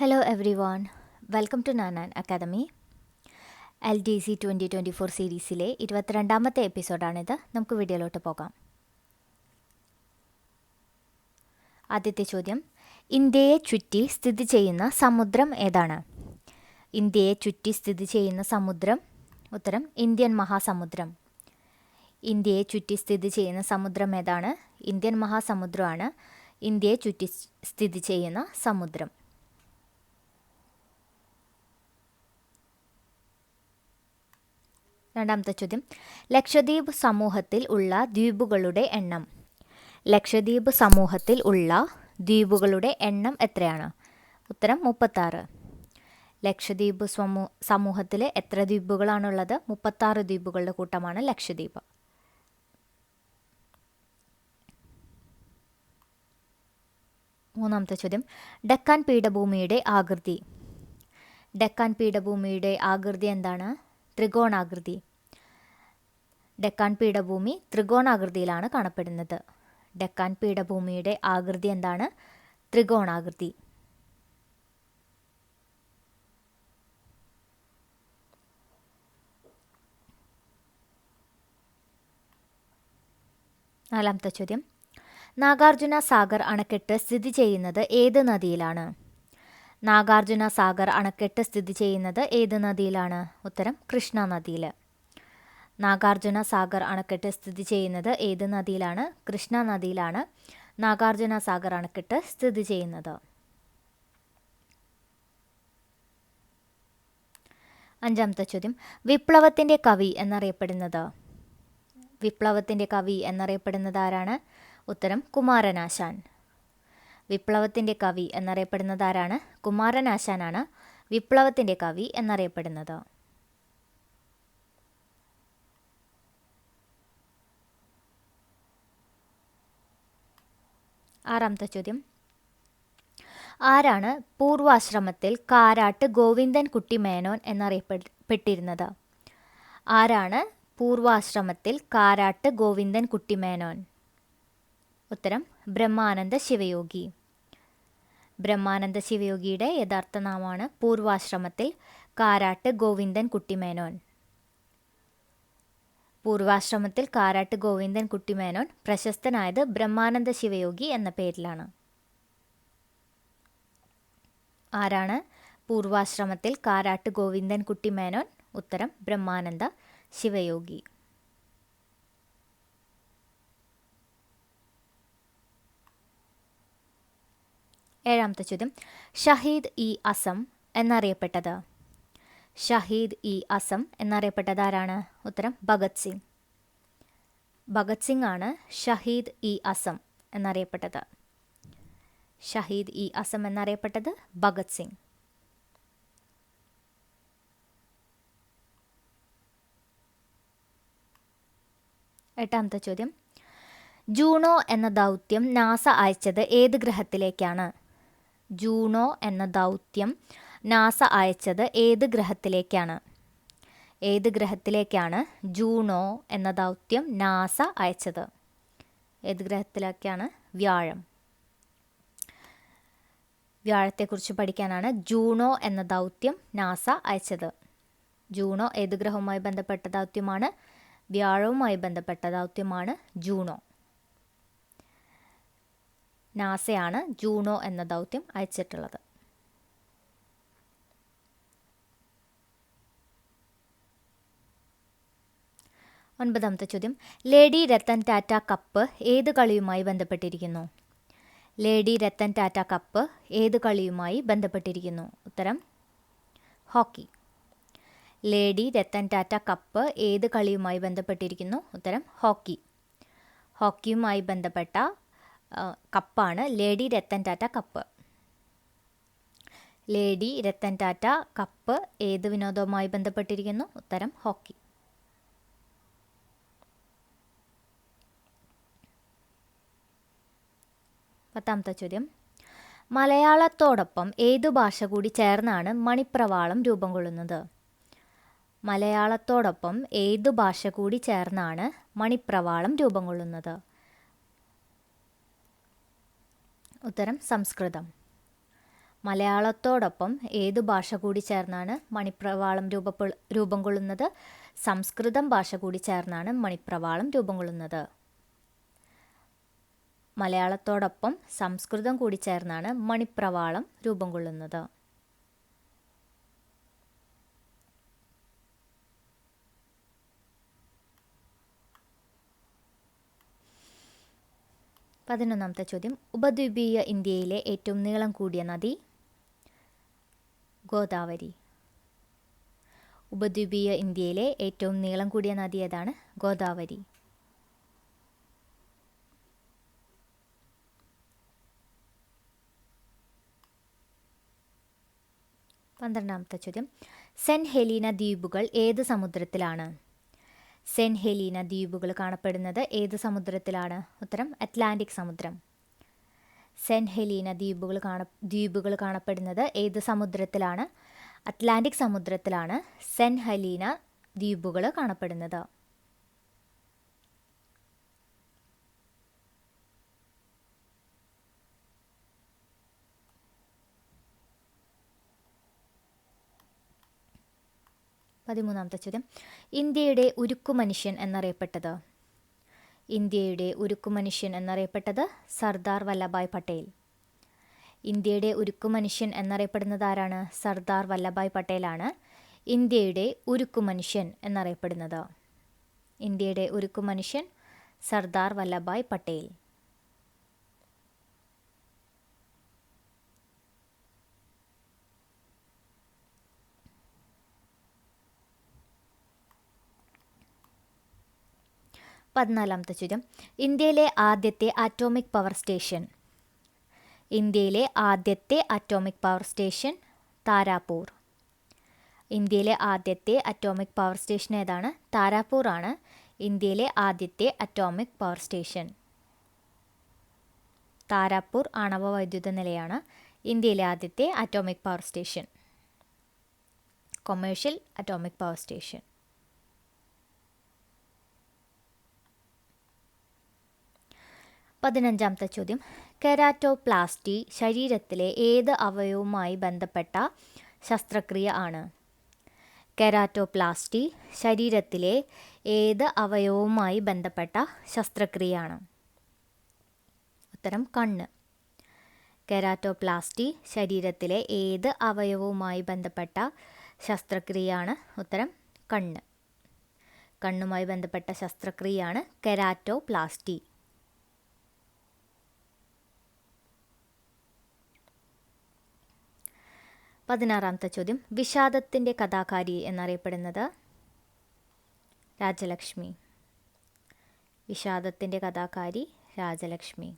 Hello one welcome to നാനാൻ academy L D C twenty twenty four സീരീസിലെ ഇരുപത്തിരണ്ടാമത്തെ എപ്പിസോഡാണിത് നമുക്ക് വീഡിയോയിലോട്ട് പോകാം. ആദ്യത്തെ ചോദ്യം. ഇന്ത്യയെ ചുറ്റി സ്ഥിതി ചെയ്യുന്ന സമുദ്രം ഏതാണ്? ഇന്ത്യയെ ചുറ്റി സ്ഥിതി ചെയ്യുന്ന സമുദ്രം. ഉത്തരം ഇന്ത്യൻ മഹാസമുദ്രം. ഇന്ത്യയെ ചുറ്റി സ്ഥിതി ചെയ്യുന്ന സമുദ്രം ഏതാണ്? ഇന്ത്യൻ മഹാസമുദ്രമാണ്. ഇന്ത്യയെ ചുറ്റി സ്ഥിതി ചെയ്യുന്ന സമുദ്രം. രണ്ടാമത്തെ ചോദ്യം. ലക്ഷദ്വീപ് സമൂഹത്തിൽ ഉള്ള ദ്വീപുകളുടെ എണ്ണം. ലക്ഷദ്വീപ് സമൂഹത്തിൽ ഉള്ള ദ്വീപുകളുടെ എണ്ണം എത്രയാണ്? ഉത്തരം മുപ്പത്താറ്. ലക്ഷദ്വീപ് സമൂ സമൂഹത്തിൽ എത്ര ദ്വീപുകളാണുള്ളത്? മുപ്പത്താറ് ദ്വീപുകളുടെ കൂട്ടമാണ് ലക്ഷദ്വീപ്. മൂന്നാമത്തെ ചോദ്യം. ഡക്കാൻ പീഠഭൂമിയുടെ ആകൃതി. ഡക്കാൻ പീഠഭൂമിയുടെ ആകൃതി എന്താണ്? ത്രികോണാകൃതി. ഡക്കാൻ പീഠഭൂമി ത്രികോണാകൃതിയിലാണ് കാണപ്പെടുന്നത്. ഡെക്കാൻ പീഠഭൂമിയുടെ ആകൃതി എന്താണ്? ത്രികോണാകൃതി. നാലാമത്തെ ചോദ്യം. നാഗാർജുന സാഗർ അണക്കെട്ട് സ്ഥിതി ചെയ്യുന്നത് ഏത് നദിയിലാണ്? നാഗാർജുന സാഗർ അണക്കെട്ട് സ്ഥിതി ചെയ്യുന്നത് ഏത് നദിയിലാണ്? ഉത്തരം കൃഷ്ണ നദിയിൽ നാഗാർജുന സാഗർ അണക്കെട്ട് സ്ഥിതി ചെയ്യുന്നത് ഏത് നദിയിലാണ്? കൃഷ്ണ നദിയിലാണ്. നാഗാർജുന സാഗർ അണക്കെട്ട് സ്ഥിതി ചെയ്യുന്നത്. അഞ്ചാമത്തെ ചോദ്യം. വിപ്ലവത്തിന്റെ കവി എന്നറിയപ്പെടുന്നത്? വിപ്ലവത്തിന്റെ കവി എന്നറിയപ്പെടുന്നത് ആരാണ്? ഉത്തരം കുമാരനാശാൻ. വിപ്ലവത്തിന്റെ കവി എന്നറിയപ്പെടുന്നത് ആരാണ്? കുമാരനാശാനാണ് വിപ്ലവത്തിന്റെ കവി എന്നറിയപ്പെടുന്നത്. ആറാമത്തെ ചോദ്യം. ആരാണ് പൂർവാശ്രമത്തിൽ കാരാട്ട് ഗോവിന്ദൻ കുട്ടി മേനോൻ എന്നറിയപ്പെട്ടിരുന്നത്? ആരാണ് പൂർവാശ്രമത്തിൽ കാരാട്ട് ഗോവിന്ദൻ കുട്ടി മേനോൻ? ഉത്തരം ബ്രഹ്മാനന്ദ ശിവയോഗി. ബ്രഹ്മാനന്ദ ശിവയോഗിയുടെ യഥാർത്ഥ നാമമാണ് പൂർവാശ്രമത്തിൽ കാരാട്ട് ഗോവിന്ദൻ കുട്ടിമേനോൻ പൂർവാശ്രമത്തിൽ കാരാട്ട് ഗോവിന്ദൻ കുട്ടിമേനോൻ പ്രശസ്തനായത് ബ്രഹ്മാനന്ദ ശിവയോഗി എന്ന പേരിലാണ്. ആരാണ്? പൂർവാശ്രമത്തിൽ കാരാട്ട് ഗോവിന്ദൻ കുട്ടിമേനോൻ ഉത്തരം ബ്രഹ്മാനന്ദ ശിവയോഗി. ഏഴാമത്തെ ചോദ്യം. ഷഹീദ് ഇ അസം എന്നറിയപ്പെട്ടത്. ഷഹീദ് ഇ അസം എന്നറിയപ്പെട്ടത് ആരാണ് ഉത്തരം ഭഗത് സിംഗ്. ഭഗത് സിംഗ് ആണ് ഷഹീദ് ഇ അസം എന്നറിയപ്പെട്ടത്. ഷഹീദ് ഇ അസം എന്നറിയപ്പെട്ടത് ഭഗത് സിംഗ്. എട്ടാമത്തെ ചോദ്യം. ജൂണോ എന്ന ദൗത്യം നാസ അയച്ചത് ഏത് ഗ്രഹത്തിലേക്കാണ്? ജൂണോ എന്ന ദൗത്യം നാസ അയച്ചത് ഏത് ഗ്രഹത്തിലേക്കാണ്? ഏത് ഗ്രഹത്തിലേക്കാണ് ജൂണോ എന്ന ദൗത്യം നാസ അയച്ചത്? ഏത് ഗ്രഹത്തിലേക്കാണ് വ്യാഴം? വ്യാഴത്തെക്കുറിച്ച് പഠിക്കാനാണ് ജൂണോ എന്ന ദൗത്യം നാസ അയച്ചത്. ജൂണോ ഏത് ഗ്രഹവുമായി ബന്ധപ്പെട്ട ദൗത്യമാണ്? വ്യാഴവുമായി ബന്ധപ്പെട്ട ദൗത്യമാണ് ജൂണോ. നാസയാണ് ജൂണോ എന്ന ദൗത്യം അയച്ചിട്ടുള്ളത്. ഒൻപതാമത്തെ ചോദ്യം. ലേഡി രത്തൻ ടാറ്റ കപ്പ് ഏത് കളിയുമായി ബന്ധപ്പെട്ടിരിക്കുന്നു? ലേഡി രത്തൻ ടാറ്റ കപ്പ് ഏത് കളിയുമായി ബന്ധപ്പെട്ടിരിക്കുന്നു? ഉത്തരം hockey. Lady Ratan Tata cup ഏത് കളിയുമായി ബന്ധപ്പെട്ടിരിക്കുന്നു? ഉത്തരം ഹോക്കി. ഹോക്കിയുമായി ബന്ധപ്പെട്ട കപ്പാണ് lady Ratan Tata cup. Lady Ratan Tata cup ഏത് വിനോദവുമായി ബന്ധപ്പെട്ടിരിക്കുന്നു? ഉത്തരം ഹോക്കി. പത്താമത്തെ ചോദ്യം. മലയാളത്തോടൊപ്പം ഏതു ഭാഷ കൂടി ചേർന്നാണ് മണിപ്രവാളം രൂപം കൊള്ളുന്നത്? മലയാളത്തോടൊപ്പം ഏതു ഭാഷ കൂടി ചേർന്നാണ് മണിപ്രവാളം രൂപം കൊള്ളുന്നത്? ഉത്തരം സംസ്കൃതം. മലയാളത്തോടൊപ്പം ഏതു ഭാഷ കൂടി ചേർന്നാണ് മണിപ്രവാളം രൂപപ്പെ രൂപം കൊള്ളുന്നത്? സംസ്കൃതം ഭാഷ കൂടി ചേർന്നാണ് മണിപ്രവാളം രൂപം കൊള്ളുന്നത്. മലയാളത്തോടൊപ്പം സംസ്കൃതം കൂടി ചേർന്നാണ് മണിപ്രവാളം രൂപം കൊള്ളുന്നത്. പതിനൊന്നാമത്തെ ചോദ്യം. ഉപദ്വീപീയ ഇന്ത്യയിലെ ഏറ്റവും നീളം കൂടിയ നദി ഗോദാവരി. ഉപദ്വീപീയ ഇന്ത്യയിലെ ഏറ്റവും നീളം കൂടിയ നദി ഏതാണ്? ഗോദാവരി. പന്ത്രണ്ടാമത്തെ ചോദ്യം. സെന്റ് ഹെലീന ദ്വീപുകൾ ഏത് സമുദ്രത്തിലാണ്? സെന്റ് ഹെലീന ദ്വീപുകൾ കാണപ്പെടുന്നത് ഏത് സമുദ്രത്തിലാണ്? ഉത്തരം അറ്റ്ലാന്റിക് സമുദ്രം. സെന്റ് ഹെലീന ദ്വീപുകൾ കാണ ദ്വീപുകൾ കാണപ്പെടുന്നത് ഏത് സമുദ്രത്തിലാണ്? അറ്റ്ലാന്റിക് സമുദ്രത്തിലാണ് സെൻ ഹെലീന ദ്വീപുകൾ കാണപ്പെടുന്നത്. പതിമൂന്നാമത്തെ ചോദ്യം ഇന്ത്യയുടെ ഉരുക്കു മനുഷ്യൻ എന്നറിയപ്പെട്ടത്? ഇന്ത്യയുടെ ഉരുക്കു മനുഷ്യൻ എന്നറിയപ്പെട്ടത് സർദാർ വല്ലഭായ് പട്ടേൽ. ഇന്ത്യയുടെ ഉരുക്കു മനുഷ്യൻ എന്നറിയപ്പെടുന്നത് ആരാണ്? സർദാർ വല്ലഭായ് പട്ടേലാണ് ഇന്ത്യയുടെ ഉരുക്കു മനുഷ്യൻ എന്നറിയപ്പെടുന്നത്. ഇന്ത്യയുടെ ഉരുക്കു മനുഷ്യൻ സർദാർ വല്ലഭായ് പട്ടേൽ. പതിനാലാമത്തെ ചോദ്യം ഇന്ത്യയിലെ ആദ്യത്തെ ആറ്റോമിക് പവർ സ്റ്റേഷൻ ഇന്ത്യയിലെ ആദ്യത്തെ അറ്റോമിക് പവർ സ്റ്റേഷൻ താരാപൂർ. ഇന്ത്യയിലെ ആദ്യത്തെ അറ്റോമിക് പവർ സ്റ്റേഷൻ ഏതാണ്? താരാപൂർ ആണ് ഇന്ത്യയിലെ ആദ്യത്തെ അറ്റോമിക് പവർ സ്റ്റേഷൻ താരാപൂർ ആണവ വൈദ്യുത നിലയാണ് ഇന്ത്യയിലെ ആദ്യത്തെ atomic power station commercial atomic power station പതിനഞ്ചാമത്തെ ചോദ്യം. കെരാറ്റോപ്ലാസ്റ്റി ശരീരത്തിലെ ഏത് അവയവുമായി ബന്ധപ്പെട്ട ശസ്ത്രക്രിയ ആണ്? കെരാറ്റോപ്ലാസ്റ്റി ശരീരത്തിലെ ഏത് അവയവുമായി ബന്ധപ്പെട്ട ശസ്ത്രക്രിയയാണ് ഉത്തരം കണ്ണ്. കെരാറ്റോപ്ലാസ്റ്റി ശരീരത്തിലെ ഏത് അവയവവുമായി ബന്ധപ്പെട്ട ശസ്ത്രക്രിയയാണ് ഉത്തരം കണ്ണ്. കണ്ണുമായി ബന്ധപ്പെട്ട ശസ്ത്രക്രിയയാണ് കെരാറ്റോപ്ലാസ്റ്റി. പതിനാറാമത്തെ ചോദ്യം. വിഷാദത്തിന്റെ കഥാകാരി എന്നറിയപ്പെടുന്നത് രാജലക്ഷ്മി. വിഷാദത്തിന്റെ കഥാകാരി രാജലക്ഷ്മി.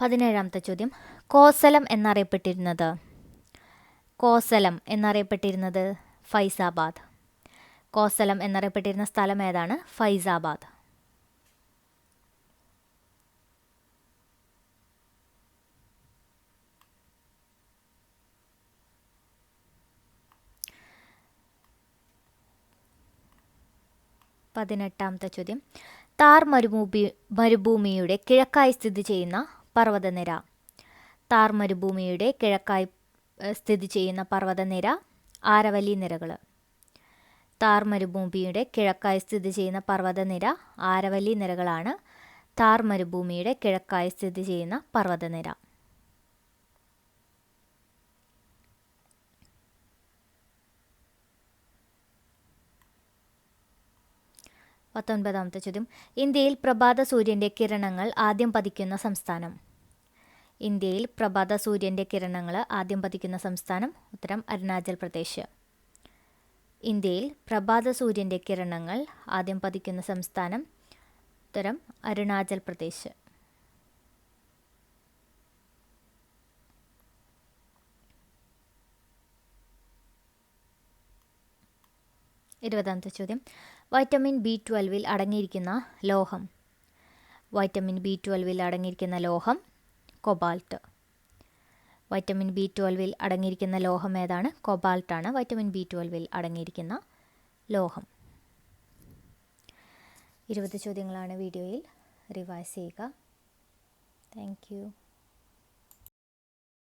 പതിനേഴാമത്തെ ചോദ്യം. കോസലം എന്നറിയപ്പെട്ടിരുന്നത്. കോസലം എന്നറിയപ്പെട്ടിരുന്നത് ഫൈസാബാദ്. കോസലം എന്നറിയപ്പെട്ടിരുന്ന സ്ഥലം ഏതാണ്? ഫൈസാബാദ്. പതിനെട്ടാമത്തെ ചോദ്യം. താർ മരുഭൂമി മരുഭൂമിയുടെ കിഴക്കായി സ്ഥിതി ചെയ്യുന്ന പർവതനിര. താർ മരുഭൂമിയുടെ കിഴക്കായി സ്ഥിതി ചെയ്യുന്ന പർവതനിര ആരവലി നിരകൾ താർ മരുഭൂമിയുടെ കിഴക്കായി സ്ഥിതി ചെയ്യുന്ന പർവതനിര ആരവലി നിരകളാണ് താർ മരുഭൂമിയുടെ കിഴക്കായി സ്ഥിതി ചെയ്യുന്ന പർവതനിര. പത്തൊൻപതാമത്തെ ചോദ്യം ഇന്ത്യയിൽ പ്രഭാത സൂര്യന്റെ കിരണങ്ങൾ ആദ്യം പതിക്കുന്ന സംസ്ഥാനം. ഇന്ത്യയിൽ പ്രഭാത സൂര്യന്റെ കിരണങ്ങൾ ആദ്യം പതിക്കുന്ന സംസ്ഥാനം ഉത്തരം അരുണാചൽ പ്രദേശ്. ഇന്ത്യയിൽ പ്രഭാത സൂര്യന്റെ കിരണങ്ങൾ ആദ്യം പതിക്കുന്ന സംസ്ഥാനം ഉത്തരം അരുണാചൽ പ്രദേശ്. ഇരുപതാമത്തെ ചോദ്യം വൈറ്റമിൻ ബി ട്വൽവിൽ അടങ്ങിയിരിക്കുന്ന ലോഹം. വൈറ്റമിൻ ബി ട്വൽവിൽ അടങ്ങിയിരിക്കുന്ന ലോഹം കൊബാൾട്ട്. വൈറ്റമിൻ ബി ട്വൽവിൽ അടങ്ങിയിരിക്കുന്ന ലോഹം ഏതാണ്? കൊബാൾട്ടാണ് വൈറ്റമിൻ ബി ട്വൽവിൽ അടങ്ങിയിരിക്കുന്ന ലോഹം. ഇരുപത് ചോദ്യങ്ങളാണ് വീഡിയോയിൽ റിവൈസ് ചെയ്യുക. താങ്ക്